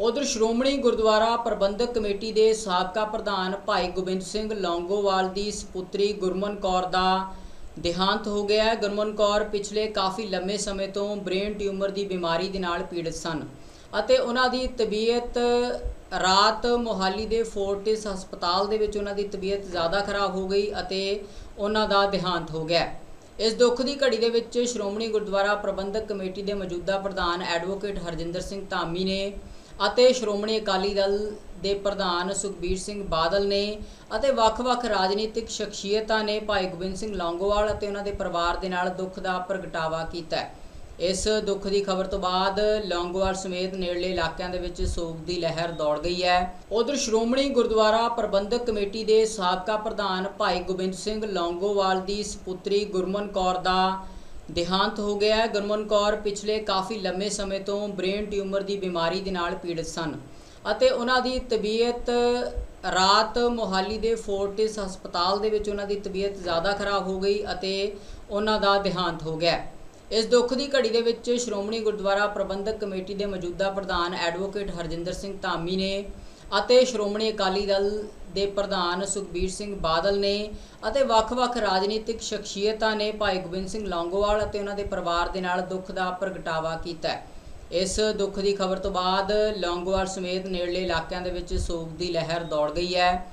ਉਧਰ ਸ਼੍ਰੋਮਣੀ ਗੁਰਦੁਆਰਾ ਪ੍ਰਬੰਧਕ ਕਮੇਟੀ ਦੇ ਸਾਬਕਾ ਪ੍ਰਧਾਨ ਭਾਈ ਗੋਬਿੰਦ ਸਿੰਘ ਲੌਂਗੋਵਾਲ ਦੀ ਸੁਪੁੱਤਰੀ ਗੁਰਮਨ ਕੌਰ ਦਾ ਦੇਹਾਂਤ ਹੋ ਗਿਆ ਹੈ। ਗੁਰਮਨ ਕੌਰ ਪਿਛਲੇ ਕਾਫੀ ਲੰਮੇ ਸਮੇਂ ਤੋਂ ਬ੍ਰੇਨ ਟਿਊਮਰ ਦੀ ਬਿਮਾਰੀ ਦੇ ਨਾਲ ਪੀੜਤ ਸਨ ਅਤੇ ਉਹਨਾਂ ਦੀ ਤਬੀਅਤ ਰਾਤ ਮੋਹਾਲੀ ਦੇ ਫੋਰਟਿਸ ਹਸਪਤਾਲ ਦੇ ਵਿੱਚ ਉਹਨਾਂ ਦੀ ਤਬੀਅਤ ਜ਼ਿਆਦਾ ਖਰਾਬ ਹੋ ਗਈ ਅਤੇ ਉਹਨਾਂ ਦਾ ਦੇਹਾਂਤ ਹੋ ਗਿਆ ਇਸ ਦੁੱਖ ਦੀ ਘੜੀ ਦੇ ਵਿੱਚ ਸ਼੍ਰੋਮਣੀ ਗੁਰਦੁਆਰਾ ਪ੍ਰਬੰਧਕ ਕਮੇਟੀ ਦੇ ਮੌਜੂਦਾ ਪ੍ਰਧਾਨ ਐਡਵੋਕੇਟ ਹਰਜਿੰਦਰ ਸਿੰਘ ਧਾਮੀ ਨੇ ਅਤੇ ਸ਼੍ਰੋਮਣੀ ਅਕਾਲੀ ਦਲ ਦੇ ਪ੍ਰਧਾਨ ਸੁਖਬੀਰ ਸਿੰਘ ਬਾਦਲ ਨੇ ਅਤੇ ਵੱਖ-ਵੱਖ ਰਾਜਨੀਤਿਕ ਸ਼ਖਸੀਅਤਾਂ ਨੇ ਭਾਈ ਗੋਬਿੰਦ ਸਿੰਘ ਲੌਂਗੋਵਾਲ ਅਤੇ ਉਹਨਾਂ ਦੇ ਪਰਿਵਾਰ ਦੇ ਨਾਲ ਦੁੱਖ ਦਾ ਪ੍ਰਗਟਾਵਾ ਕੀਤਾ ਇਸ ਦੁੱਖ ਦੀ ਖਬਰ ਤੋਂ ਬਾਅਦ ਲੌਂਗੋਵਾਲ ਸਮੇਤ ਨੇੜਲੇ ਇਲਾਕਿਆਂ ਦੇ ਵਿੱਚ ਸੋਗ ਦੀ ਲਹਿਰ ਦੌੜ ਗਈ ਹੈ। ਉਧਰ ਸ਼੍ਰੋਮਣੀ ਗੁਰਦੁਆਰਾ ਪ੍ਰਬੰਧਕ ਕਮੇਟੀ ਦੇ ਸਾਬਕਾ ਪ੍ਰਧਾਨ ਭਾਈ ਗੋਬਿੰਦ ਸਿੰਘ ਲੌਂਗੋਵਾਲ ਦੀ ਸੁਪੁੱਤਰੀ ਗੁਰਮਨ ਕੌਰ ਦਾ ਦੇਹਾਂਤ ਹੋ ਗਿਆ ਹੈ। ਗੁਰਮਨ ਕੌਰ ਪਿਛਲੇ ਕਾਫੀ ਲੰਮੇ ਸਮੇਂ ਤੋਂ ਬ੍ਰੇਨ ਟਿਊਮਰ ਦੀ ਬਿਮਾਰੀ ਦੇ ਨਾਲ ਪੀੜਤ ਸਨ ਅਤੇ ਉਹਨਾਂ ਦੀ ਤਬੀਅਤ ਰਾਤ ਮੋਹਾਲੀ ਦੇ ਫੋਰਟਿਸ ਹਸਪਤਾਲ ਦੇ ਵਿੱਚ ਉਹਨਾਂ ਦੀ ਤਬੀਅਤ ਜ਼ਿਆਦਾ ਖਰਾਬ ਹੋ ਗਈ ਅਤੇ ਉਹਨਾਂ ਦਾ ਦੇਹਾਂਤ ਹੋ ਗਿਆ ਇਸ ਦੁੱਖ ਦੀ ਘੜੀ ਦੇ ਵਿੱਚ ਸ਼੍ਰੋਮਣੀ ਗੁਰਦੁਆਰਾ ਪ੍ਰਬੰਧਕ ਕਮੇਟੀ ਦੇ ਮੌਜੂਦਾ ਪ੍ਰਧਾਨ ਐਡਵੋਕੇਟ ਹਰਜਿੰਦਰ ਸਿੰਘ ਧਾਮੀ ਨੇ ਅਤੇ ਸ਼੍ਰੋਮਣੀ ਅਕਾਲੀ ਦਲ ਦੇ ਪ੍ਰਧਾਨ ਸੁਖਬੀਰ ਸਿੰਘ ਬਾਦਲ ਨੇ ਅਤੇ ਵੱਖ-ਵੱਖ ਰਾਜਨੀਤਿਕ ਸ਼ਖਸੀਅਤਾਂ ਨੇ ਭਾਈ ਗੋਬਿੰਦ ਸਿੰਘ ਲੌਂਗੋਵਾਲ ਅਤੇ ਉਹਨਾਂ ਦੇ ਪਰਿਵਾਰ ਦੇ ਨਾਲ ਦੁੱਖ ਦਾ ਪ੍ਰਗਟਾਵਾ ਕੀਤਾ ਇਸ ਦੁੱਖ ਦੀ ਖਬਰ ਤੋਂ ਬਾਅਦ ਲੌਂਗੋਵਾਲ ਸਮੇਤ ਨੇੜਲੇ ਇਲਾਕਿਆਂ ਦੇ ਵਿੱਚ ਸੋਗ ਦੀ ਲਹਿਰ ਦੌੜ ਗਈ ਹੈ।